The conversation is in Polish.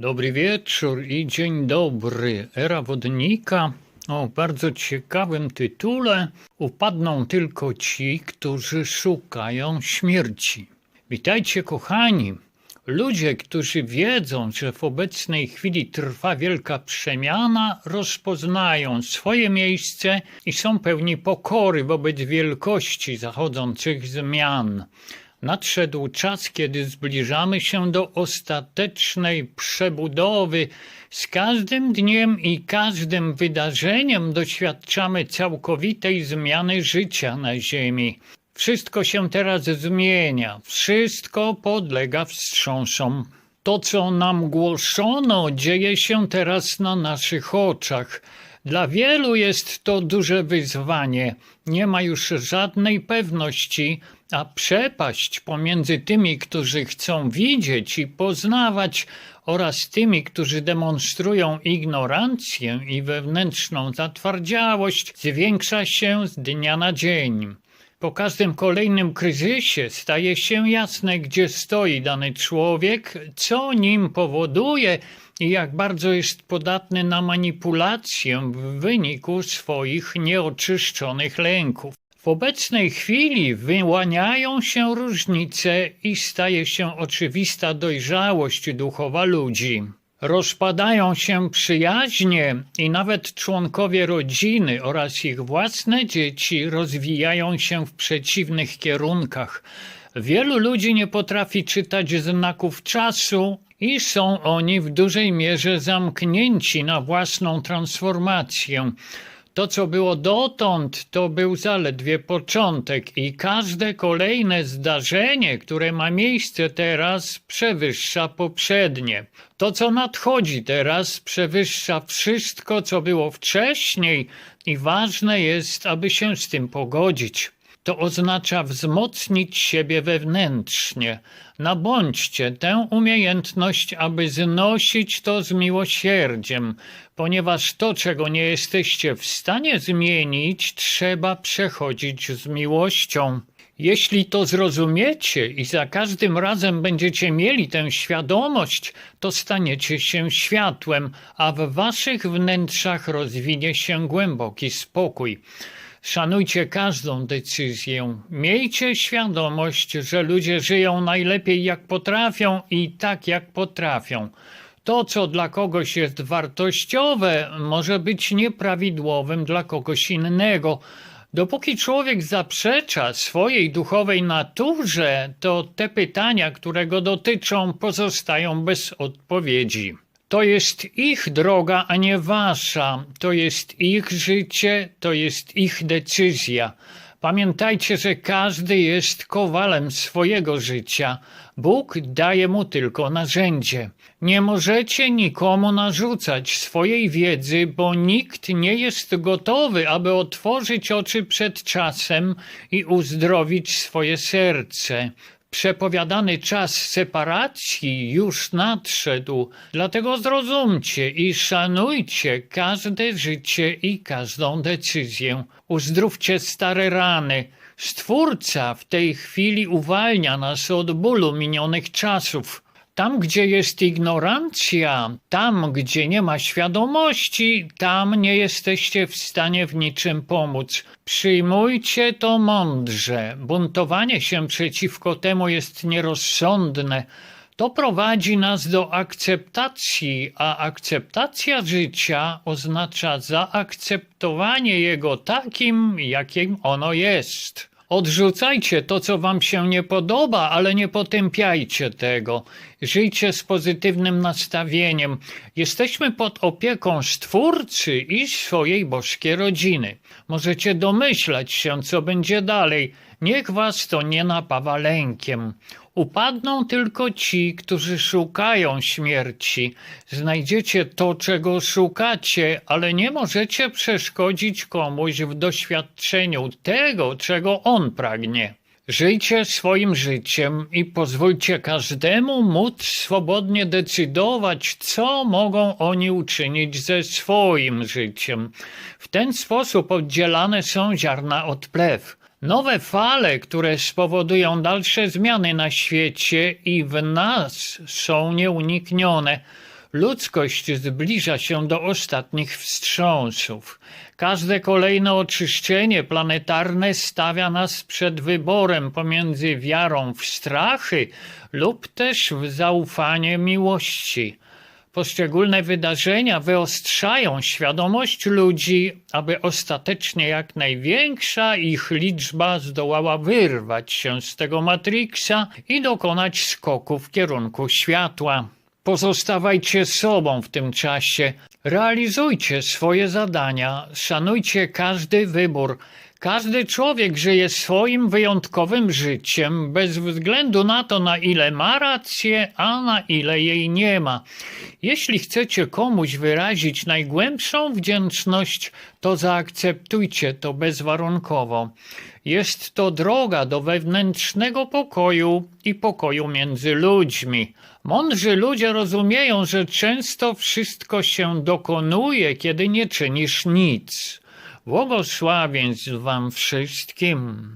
Dobry wieczór i dzień dobry. Era wodnika o bardzo ciekawym tytule Upadną tylko ci, którzy szukają śmierci. Witajcie, kochani. Ludzie, którzy wiedzą, że w obecnej chwili trwa wielka przemiana, rozpoznają swoje miejsce i są pełni pokory wobec wielkości zachodzących zmian. Nadszedł czas, kiedy zbliżamy się do ostatecznej przebudowy. Z każdym dniem i każdym wydarzeniem doświadczamy całkowitej zmiany życia na Ziemi. Wszystko się teraz zmienia, wszystko podlega wstrząsom. To, co nam głoszono, dzieje się teraz na naszych oczach. Dla wielu jest to duże wyzwanie. Nie ma już żadnej pewności, a przepaść pomiędzy tymi, którzy chcą widzieć i poznawać, oraz tymi, którzy demonstrują ignorancję i wewnętrzną zatwardziałość, zwiększa się z dnia na dzień. Po każdym kolejnym kryzysie staje się jasne, gdzie stoi dany człowiek, co nim powoduje i jak bardzo jest podatny na manipulację w wyniku swoich nieoczyszczonych lęków. W obecnej chwili wyłaniają się różnice i staje się oczywista dojrzałość duchowa ludzi. Rozpadają się przyjaźnie i nawet członkowie rodziny oraz ich własne dzieci rozwijają się w przeciwnych kierunkach. Wielu ludzi nie potrafi czytać znaków czasu i są oni w dużej mierze zamknięci na własną transformację. To, co było dotąd, to był zaledwie początek, i każde kolejne zdarzenie, które ma miejsce teraz, przewyższa poprzednie. To, co nadchodzi teraz, przewyższa wszystko, co było wcześniej, i ważne jest, aby się z tym pogodzić. To oznacza wzmocnić siebie wewnętrznie. Nabądźcie tę umiejętność, aby znosić to z miłosierdziem, ponieważ to, czego nie jesteście w stanie zmienić, trzeba przechodzić z miłością. Jeśli to zrozumiecie i za każdym razem będziecie mieli tę świadomość, to staniecie się światłem, a w waszych wnętrzach rozwinie się głęboki spokój. Szanujcie każdą decyzję. Miejcie świadomość, że ludzie żyją najlepiej jak potrafią i tak jak potrafią. To, co dla kogoś jest wartościowe, może być nieprawidłowym dla kogoś innego. Dopóki człowiek zaprzecza swojej duchowej naturze, to te pytania, które go dotyczą, pozostają bez odpowiedzi. To jest ich droga, a nie wasza. To jest ich życie, to jest ich decyzja. Pamiętajcie, że każdy jest kowalem swojego życia. Bóg daje mu tylko narzędzie. Nie możecie nikomu narzucać swojej wiedzy, bo nikt nie jest gotowy, aby otworzyć oczy przed czasem i uzdrowić swoje serce. Przepowiadany czas separacji już nadszedł, dlatego zrozumcie i szanujcie każde życie i każdą decyzję. Uzdrówcie stare rany. Stwórca w tej chwili uwalnia nas od bólu minionych czasów. Tam, gdzie jest ignorancja, tam, gdzie nie ma świadomości, tam nie jesteście w stanie w niczym pomóc. Przyjmujcie to mądrze. Buntowanie się przeciwko temu jest nierozsądne. To prowadzi nas do akceptacji, a akceptacja życia oznacza zaakceptowanie jego takim, jakim ono jest. Odrzucajcie to, co wam się nie podoba, ale nie potępiajcie tego. Żyjcie z pozytywnym nastawieniem. Jesteśmy pod opieką Stwórcy i swojej boskiej rodziny. Możecie domyślać się, co będzie dalej. Niech was to nie napawa lękiem. Upadną tylko ci, którzy szukają śmierci. Znajdziecie to, czego szukacie, ale nie możecie przeszkodzić komuś w doświadczeniu tego, czego on pragnie. Żyjcie swoim życiem i pozwólcie każdemu móc swobodnie decydować, co mogą oni uczynić ze swoim życiem. W ten sposób oddzielane są ziarna od plew. Nowe fale, które spowodują dalsze zmiany na świecie i w nas są nieuniknione. Ludzkość zbliża się do ostatnich wstrząsów. Każde kolejne oczyszczenie planetarne stawia nas przed wyborem pomiędzy wiarą w strachy lub też w zaufanie miłości. Poszczególne wydarzenia wyostrzają świadomość ludzi, aby ostatecznie jak największa ich liczba zdołała wyrwać się z tego Matrixa i dokonać skoku w kierunku światła. Pozostawajcie sobą w tym czasie, realizujcie swoje zadania, szanujcie każdy wybór. Każdy człowiek żyje swoim wyjątkowym życiem, bez względu na to, na ile ma rację, a na ile jej nie ma. Jeśli chcecie komuś wyrazić najgłębszą wdzięczność, to zaakceptujcie to bezwarunkowo. Jest to droga do wewnętrznego pokoju i pokoju między ludźmi. Mądrzy ludzie rozumieją, że często wszystko się dokonuje, kiedy nie czynisz nic. Błogosławień wam wszystkim.